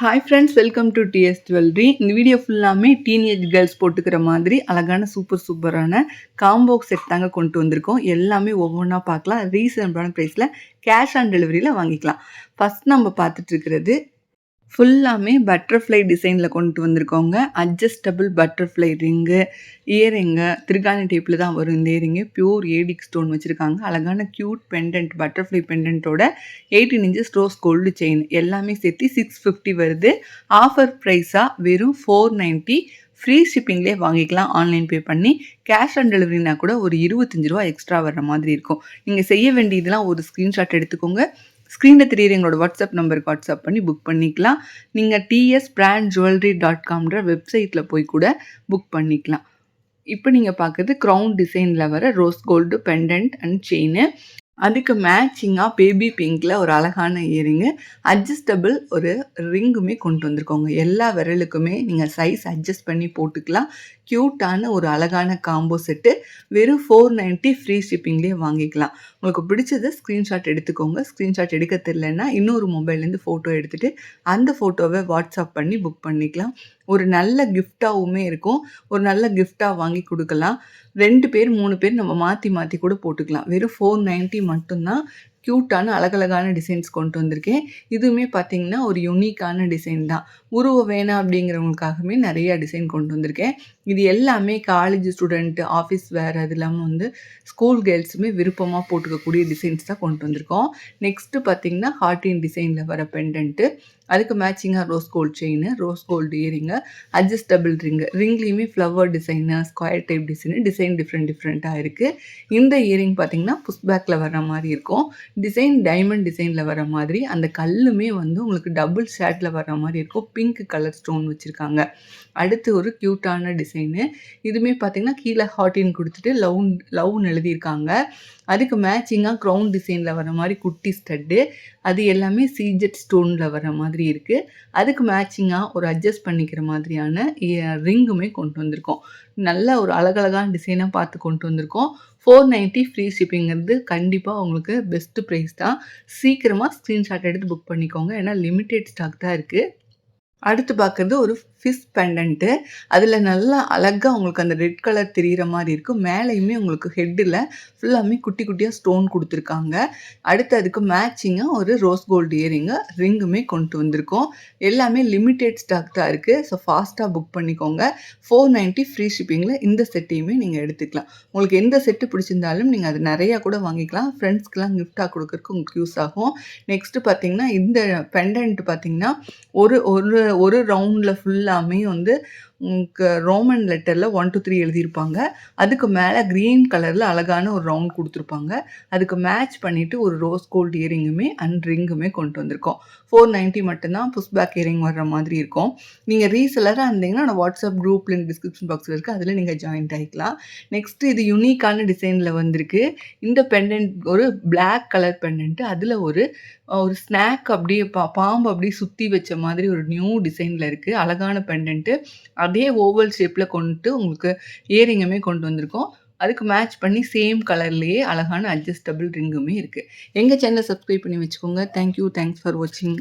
Hi friends welcome to DS jewellery இந்த video ஃபுல்லாமே teenage girls போட்டுக்கிற மாதிரி அழகான சூப்பர் சூப்பரான காம்போ செட் தாங்க கொண்டு வந்திருக்கோம். எல்லாமே ஒவ்வொன்றா பார்க்கலாம். ரீசனபிளான ப்ரைஸில் கேஷ் ஆன் டெலிவரியில் வாங்கிக்கலாம். ஃபஸ்ட் நம்ம பார்த்துட்டு இருக்கிறது ஃபுல்லாமே பட்டர்ஃப்ளை டிசைனில் கொண்டு வந்திருக்கோங்க அட்ஜஸ்டபிள் பட்டர்ஃப்ளை ரிங்கு இயரிங்கு திருகாணி டைப்பில் தான் வரும் இந்த இயரிங்கு பியூர் ஏடிக் ஸ்டோன் வச்சுருக்காங்க. அழகான cute pendant butterfly பெண்டன்ட்டோட eighteen inches rose gold chain எல்லாமே சேர்த்து சிக்ஸ் ஃபிஃப்டி வருது. ஆஃபர் ப்ரைஸாக வெறும் ஃபோர் நைன்ட்டி ஃப்ரீ ஷிப்பிங்லேயே வாங்கிக்கலாம். ஆன்லைன் பே பண்ணி கேஷ் ஆன் டெலிவரினா கூட ஒரு இருபத்தஞ்சி ரூபா எக்ஸ்ட்ரா வர்ற மாதிரி இருக்கும். நீங்கள் செய்ய வேண்டியதெல்லாம் ஒரு ஸ்க்ரீன்ஷாட் எடுத்துக்கோங்க. ஸ்க்ரீனில் தெரியுற எங்களோட வாட்ஸ்அப் நம்பருக்கு வாட்ஸ்அப் பண்ணி புக் பண்ணிக்கலாம். நீங்கள் டிஎஸ் பிராண்ட் ஜுவல்லரி டாட் காம்ன்ற வெப்சைட்டில் போய் கூட புக் பண்ணிக்கலாம். இப்போ நீங்கள் பார்க்குறது க்ரௌன் டிசைனில் வர rose gold pendant and chain அதுக்கு மேட்சிங்காக பேபி பிங்க்கில் ஒரு அழகான இயரிங்கு அட்ஜஸ்டபிள் ஒரு ரிங்குமே கொண்டு வந்திருக்கோங்க. எல்லா விரலுக்குமே நீங்கள் சைஸ் அட்ஜஸ்ட் பண்ணி போட்டுக்கலாம். க்யூட்டான ஒரு அழகான காம்போ செட்டு வெறும் ஃபோர் நைன்ட்டி ஃப்ரீ ஷிப்பிங்லேயே வாங்கிக்கலாம். உங்களுக்கு பிடிச்சது ஸ்க்ரீன்ஷாட் எடுத்துக்கோங்க. ஸ்க்ரீன்ஷாட் எடுக்க தெரிலன்னா இன்னொரு மொபைல்லேருந்து ஃபோட்டோ எடுத்துகிட்டு அந்த ஃபோட்டோவை வாட்ஸ்அப் பண்ணி புக் பண்ணிக்கலாம். ஒரு நல்ல கிஃப்டாகவுமே இருக்கும். ஒரு நல்ல கிஃப்டாக வாங்கி கொடுக்கலாம். ரெண்டு பேர் மூணு பேர் நம்ம மாற்றி மாற்றி கூட போட்டுக்கலாம். வெறும் ஃபோர் நைன்ட்டி மட்டும்தான் க்யூட்டான அழகழகான டிசைன்ஸ் கொண்டு வந்திருக்கேன். இதுவுமே பார்த்திங்கன்னா ஒரு யூனிக்கான டிசைன் தான். உருவ வேணாம் அப்படிங்கிறவங்களுக்காகவே நிறையா டிசைன் கொண்டு வந்திருக்கேன். இது எல்லாமே காலேஜ் ஸ்டூடெண்ட்டு ஆஃபீஸ் வேறு அது இல்லாமல் வந்து ஸ்கூல் கேர்ள்ஸுமே விருப்பமாக போட்டுக்கக்கூடிய டிசைன்ஸ் தான் கொண்டு வந்திருக்கோம். நெக்ஸ்ட்டு பார்த்திங்கன்னா ஹார்டின் டிசைனில் வர பெண்டன்ட்டு அதுக்கு மேட்சிங்காக rose gold chain rose gold earring adjustable ring ரிங்லேயுமே flower design square type design design different டிஃப்ரெண்ட்டாக இருக்குது இந்த இயரிங் பார்த்திங்கன்னா புஷ் பேக்கில் வர மாதிரி இருக்கும். டிசைன் டைமண்ட் டிசைனில் வர மாதிரி அந்த கல்லுமே வந்து உங்களுக்கு டபுள் ஷேட்டில் வர மாதிரி இருக்கும். பிங்க் கலர் ஸ்டோன் வச்சுருக்காங்க. அடுத்து ஒரு க்யூட்டான டிசைனு இதுவுமே பார்த்திங்கன்னா கீழே ஹாட்டின் கொடுத்துட்டு லவ் லவ்னு எழுதியிருக்காங்க. அதுக்கு மேட்சிங்காக க்ரௌன் டிசைனில் வர மாதிரி குட்டி ஸ்டட்டு அது எல்லாமே சீஜெட் ஸ்டோனில் வர மாதிரி இருக்குது அதுக்கு மேட்சிங்காக ஒரு அட்ஜஸ்ட் பண்ணிக்கிற மாதிரியான ரிங்குமே கொண்டு வந்திருக்கோம். நல்ல ஒரு அழகழகான டிசைனாக பார்த்து கொண்டு வந்திருக்கோம். ஃபோர் நைன்ட்டி ஃப்ரீ ஷிப்பிங்கிறது கண்டிப்பாக உங்களுக்கு பெஸ்ட்டு ப்ரைஸ் தான். சீக்கிரமாக ஸ்க்ரீன்ஷாட் எடுத்து புக் பண்ணிக்கோங்க. ஏன்னா லிமிட்டெட் ஸ்டாக் தான் இருக்குது அடுத்து பார்க்குறது ஒரு ஃபிஷ் பெண்டன்ட்டு அதில் நல்லா அழகாக உங்களுக்கு அந்த ரெட் கலர் தெரிகிற மாதிரி இருக்கும். மேலேயுமே உங்களுக்கு ஹெட்டில் ஃபுல்லாமே குட்டி குட்டியாக ஸ்டோன் கொடுத்துருக்காங்க. அடுத்து அதுக்கு மேட்சிங்காக ஒரு ரோஸ் கோல்டு இயரிங்கு ரிங்குமே கொண்டு வந்திருக்கோம். எல்லாமே லிமிட்டெட் ஸ்டாக் தான் இருக்குது ஸோ ஃபாஸ்ட்டாக புக் பண்ணிக்கோங்க. ஃபோர் நைன்ட்டி ஃப்ரீ ஷிப்பிங்கில் இந்த செட்டையுமே நீங்கள் எடுத்துக்கலாம். உங்களுக்கு எந்த செட்டு பிடிச்சிருந்தாலும் நீங்கள் அது நிறையா கூட வாங்கிக்கலாம். ஃப்ரெண்ட்ஸ்க்கெலாம் கிஃப்டாக கொடுக்குறதுக்கு உங்களுக்கு யூஸ் ஆகும். நெக்ஸ்ட்டு பார்த்தீங்கன்னா இந்த பெண்டன்ட் பார்த்தீங்கன்னா ஒரு ஒரு ஒரு ரவுண்டில் ஃபுல்லாமே வந்து ரோமன் லெட்டரில் ஒன் டூ த்ரீ எழுதியிருப்பாங்க. அதுக்கு மேலே க்ரீன் கலரில் அழகான ஒரு ரவுண்ட் கொடுத்துருப்பாங்க. அதுக்கு மேட்ச் பண்ணிவிட்டு ஒரு ரோஸ் கோல்டு இயரிங்குமே அண்ட் ரிங்குமே கொண்டு வந்திருக்கோம். ஃபோர் நைன்ட்டி மட்டும்தான் புஷ் பேக் இயரிங் வர்ற மாதிரி இருக்கும். நீங்கள் ரீசெலராக இருந்தீங்கன்னா நான் வாட்ஸ்அப் குரூப் லிங்க் டிஸ்கிரிப்ஷன் பாக்ஸில் இருக்குது அதில் நீங்கள் ஜாயின் ஆகிக்கலாம் நெக்ஸ்ட்டு இது யூனிக்கான டிசைனில் வந்திருக்கு. இந்த பெண்டன்ட் ஒரு பிளாக் கலர் பெண்டன்ட்டு அதில் ஒரு ஒரு ஸ்நாக் அப்படியே பா பாம்பு அப்படியே சுற்றி வச்ச மாதிரி ஒரு நியூ டிசைனில் இருக்குது அழகான பெண்டன்ட்டு அதே ஓவல் ஷேப்பில் கொண்டுட்டு உங்களுக்கு இயரிங்குமே கொண்டு வந்திருக்கோம். அதுக்கு மேட்ச் பண்ணி சேம் கலர்லேயே அழகான அட்ஜஸ்டபிள் ரிங்குமே இருக்குது எங்கள் சேனலை சப்ஸ்கிரைப் பண்ணி வச்சுக்கோங்க. தேங்க்யூ தேங்க்ஸ் ஃபார் வாட்சிங்